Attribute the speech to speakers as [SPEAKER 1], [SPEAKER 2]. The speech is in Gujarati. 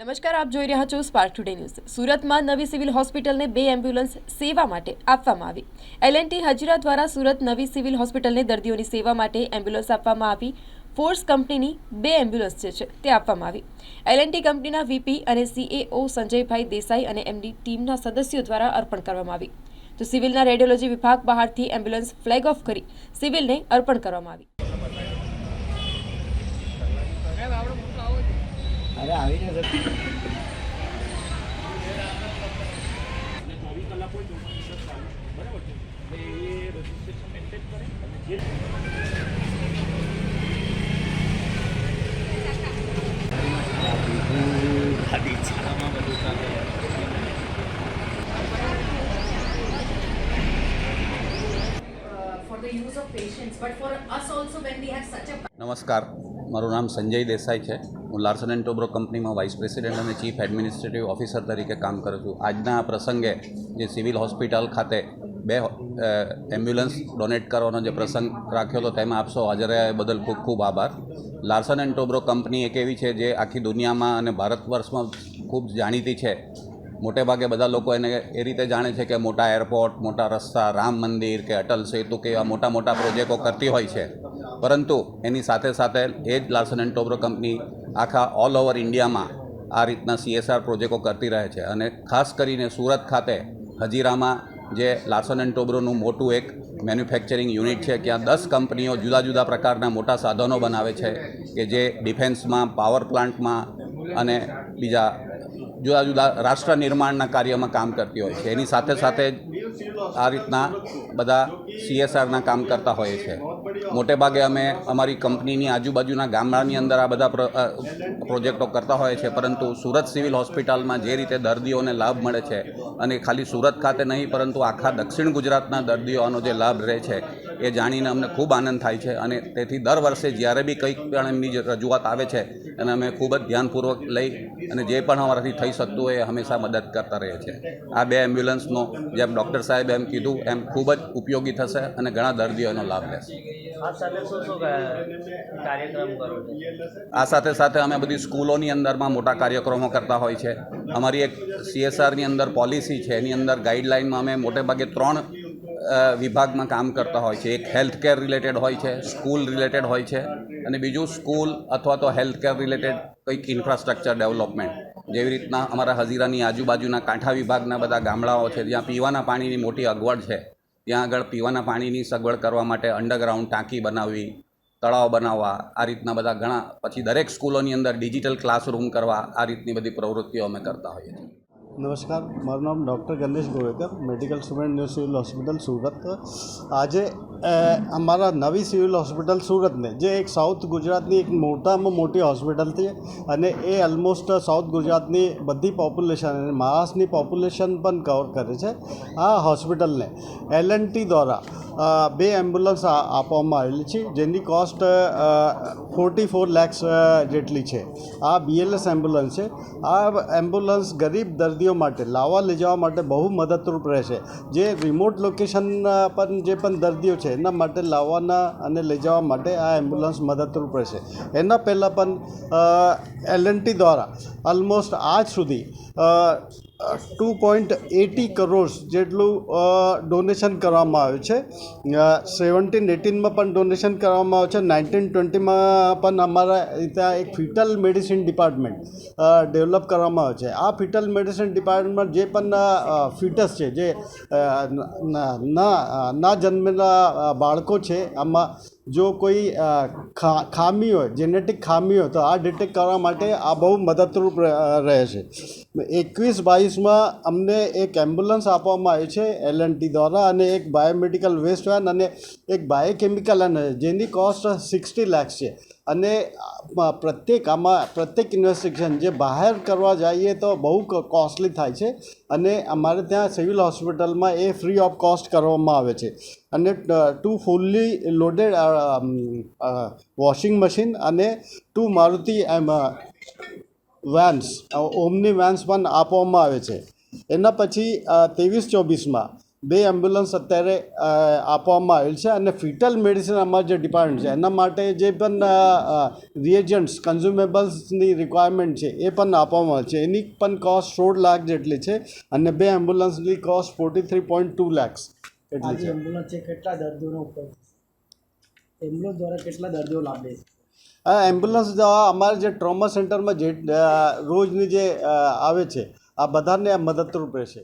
[SPEAKER 1] નમસ્કાર, આપ જોઈ રહ્યા છો સ્પાર્ક ટુડે ન્યૂઝ સુરતમાં નવી સિવિલ હોસ્પિટલને બે એમ્બ્યુલન્સ સેવા માટે આપવામાં આવી. એલએનટી હજીરા દ્વારા સુરત નવી સિવિલ હોસ્પિટલને દર્દીઓની સેવા માટે એમ્બ્યુલન્સ આપવામાં આવી. ફોર્સ કંપનીની બે એમ્બ્યુલન્સ જે છે તે આપવામાં આવી. એલએનટી કંપનીના વીપી અને સીએઓ સંજયભાઈ દેસાઈ અને એમડી ટીમના સદસ્યો દ્વારા અર્પણ કરવામાં આવી. તો સિવિલના રેડિયોલોજી વિભાગ બહારથી એમ્બ્યુલન્સ ફ્લેગ ઓફ કરી સિવિલને અર્પણ કરવામાં આવી.
[SPEAKER 2] Such a
[SPEAKER 3] નમસ્કાર. મારું નામ સંજય દેસાઈ છે. હું લાર્સન એન્ડ ટોબ્રો કંપનીમાં વાઇસ પ્રેસિડેન્ટ અને ચીફ એડમિનિસ્ટ્રેટિવ ઓફિસર તરીકે કામ કરું છું. આજના આ પ્રસંગે જે સિવિલ હોસ્પિટલ ખાતે બે એમ્બ્યુલન્સ ડોનેટ કરવાનો જે પ્રસંગ રાખ્યો હતો, તેમાં આપશો હાજર રહ્યા એ બદલ ખૂબ ખૂબ આભાર. લાર્સન એન્ડ ટોબ્રો કંપની એક એવી છે જે આખી દુનિયામાં અને ભારત વર્ષમાં ખૂબ જાણીતી છે. મોટે ભાગે બધા લોકો એને એ રીતે જાણે છે કે મોટા એરપોર્ટ મોટા રસ્તા, રામ મંદિર કે અટલ સેતુ કે એવા મોટા મોટા પ્રોજેક્ટો કરતી હોય છે. પરંતુ એની સાથે સાથે એ જ લાર્સન એન્ડ ટોબ્રો કંપની આખા ઓલ ઓવર ઇન્ડિયામાં આ રીતના સીએસઆર પ્રોજેક્ટો કરતી રહે છે. અને ખાસ કરીને સુરત ખાતે હજીરામાં જે લાર્સન એન્ડ ટોબ્રોનું મોટું એક મેન્યુફેક્ચરિંગ યુનિટ છે, ત્યાં દસ કંપનીઓ જુદા જુદા પ્રકારના મોટા સાધનો બનાવે છે કે જે ડિફેન્સમાં પાવર પ્લાન્ટમાં અને બીજા જુદા જુદા રાષ્ટ્ર નિર્માણના કાર્યમાં કામ કરતી હોય છે. એની સાથે સાથે આ રીતના બધા સીએસઆરના કામ કરતા હોઈએ છે. મોટે ભાગે અમે અમારી કંપનીની આજુબાજુના ગામડાની અંદર આ બધા પ્રોજેક્ટો કરતા હોય છે. પરંતુ સુરત સિવિલ હોસ્પિટલમાં જે રીતે દર્દીઓને લાભ મળે છે, અને ખાલી સુરત ખાતે નહીં, પરંતુ આખા દક્ષિણ ગુજરાતના દર્દીઓનો જે લાભ રહે છે એ જાણીને અમને ખૂબ આનંદ થાય છે અને તેથી દર વર્ષે જ્યારે બી કંઈક પણ એમની જે રજૂઆત આવે છે એને અમે ખૂબ જ ધ્યાનપૂર્વક લઈ અને જે પણ અમારાથી થઈ શકતું હોય એ હંમેશા મદદ કરતા રહીએ છીએ. આ બે એમ્બ્યુલન્સનો જેમ ડૉક્ટર સાહેબ એમ કીધું એમ ખૂબ જ ઉપયોગી થશે અને ઘણા દર્દીઓ એનો લાભ લેશે.
[SPEAKER 4] આ સાથે છો?
[SPEAKER 3] સાથે અમે બધી સ્કૂલોની અંદરમાં મોટા કાર્યક્રમો કરતા હોય છે. અમારી એક સીએસઆરની અંદર પોલિસી છે. એની અંદર ગાઈડલાઇનમાં અમે મોટે ભાગે ત્રણ વિભાગમાં કામ કરતા હોય છે. એક હેલ્થ કેર રિલેટેડ હોય છે સ્કૂલ રિલેટેડ હોય છે અને બીજું સ્કૂલ અથવા તો હેલ્થ કેર રિલેટેડ કંઈક ઇન્ફ્રાસ્ટ્રક્ચર ડેવલપમેન્ટ જેવી રીતના અમારા હજીરાની આજુબાજુના કાંઠા વિભાગના બધા ગામડાઓ છે, જ્યાં પીવાના પાણીની મોટી અગવડ છે. ત્યાં આગળ પીવાના પાણીની સગવડ કરવા માટે અંડરગ્રાઉન્ડ ટાંકી બનાવવી, તળાવ બનાવવા, આ રીતના બધા ઘણા, પછી દરેક સ્કૂલોની અંદર ડિજિટલ ક્લાસરૂમ કરવા, આ રીતની બધી પ્રવૃત્તિઓ અમે કરતા હોઈએ છીએ.
[SPEAKER 5] નમસ્કાર મારું નામ doctor Ganesh Govekar medical student new civil hospital Surat આજે અમારા નવી સિવિલ હોસ્પિટલ સુરતને જે એક સાઉથ ગુજરાતની એક મોટામાં મોટી હોસ્પિટલ છે અને એ ઓલમોસ્ટ સાઉથ ગુજરાતની બધી પોપ્યુલેશન અને મહારાષ્ટ્રની પોપ્યુલેશન પણ કવર કરે છે આ હોસ્પિટલને એલ દ્વારા બે એમ્બ્યુલન્સ આપવામાં આવેલી છે જેની કોસ્ટ ફોર્ટી ફોર લેક્સ જેટલી છે. આ બીએલએસ એમ્બ્યુલન્સ છે. આ એમ્બ્યુલન્સ ગરીબ દર્દીઓ માટે, લાવવા લઈ જવા માટે બહુ મદદરૂપ રહેશે. જે રિમોટ લોકેશન પર જે પણ દર્દીઓ છે, એના માટે લાવવાના અને લઈ જવા માટે આ એમ્બ્યુલન્સ મદદરૂપ રહેશે. એના પહેલાં પણ એલએનટી દ્વારા ઓલમોસ્ટ આજ સુધી ટુ પોઈન્ટ એટી કરોડ્સ જેટલું ડોનેશન કરવામાં આવ્યું છે. સેવન્ટીન એટીનમાં પણ ડોનેશન કરવામાં આવ્યું છે. નાઇન્ટીન ટ્વેન્ટીમાં પણ અમારા ત્યાં એક ફિટલ મેડિસિન ડિપાર્ટમેન્ટ ડેવલપ કરવામાં આવ્યું છે. આ ફિટલ મેડિસિન ડિપાર્ટમેન્ટ જે પણ ફિટસ છે, જે ના ના જન્મેલા બાળકો છે, આમાં જો કોઈ ખામી હોય જેનેટિક ખામી હોય, તો આ ડિટેક્ટ કરવા માટે આ બહુ મદદરૂપ રહે છે. એકવીસ બાવીસમાં અમને એક એમ્બ્યુલન્સ આપવામાં આવી છે એલ એન ટી દ્વારા, અને એક બાયોમેડિકલ વેસ્ટ વેન અને એક બાયોકેમિકલ અને જેની કોસ્ટ સિક્સટી લેક્સ છે. અને પ્રત્યેક આમાં, પ્રત્યેક ઇન્વેસ્ટિગેશન જે બહાર કરવા જઈએ તો બહુ કોસ્ટલી થાય છે. અને અમારે ત્યાં સિવિલ હોસ્પિટલમાં એ ફ્રી ઓફ કોસ્ટ કરવામાં આવે છે. અને two fully loaded washing machine અને ટુ મારુતિ, એમ વેન્સ ઓમની વેન્સ પણ આપવામાં આવે છે. એના પછી ત્રેવીસ ચોવીસમાં બે એમ્બ્યુલન્સ અત્યારે આપવામાં આવેલ છે અને ફિટલ મેડિસિન અમારું જે ડિપાર્ટમેન્ટ છે એના માટે જે પણ રિએજન્ટ્સ કન્ઝ્યુમેબલ્સની રિક્વાયરમેન્ટ છે એ પણ આપવામાં આવે છે. એની પણ કોસ્ટ સોળ લાખ જેટલી છે અને બે એમ્બ્યુલન્સની cost forty three point two lakhs એટલી છે.
[SPEAKER 6] એમ્બ્યુલન્સ છે કેટલા દર્દીઓનો ઉપયોગ એમ્બ્યુલન્સ દ્વારા કેટલા દર્દીઓ લાભ લે છે?
[SPEAKER 5] આ એમ્બ્યુલન્સ દ્વારા અમારે જે ટ્રોમા સેન્ટરમાં જે રોજની જે આવે છે આ બધાને મદદરૂપ રહેશે.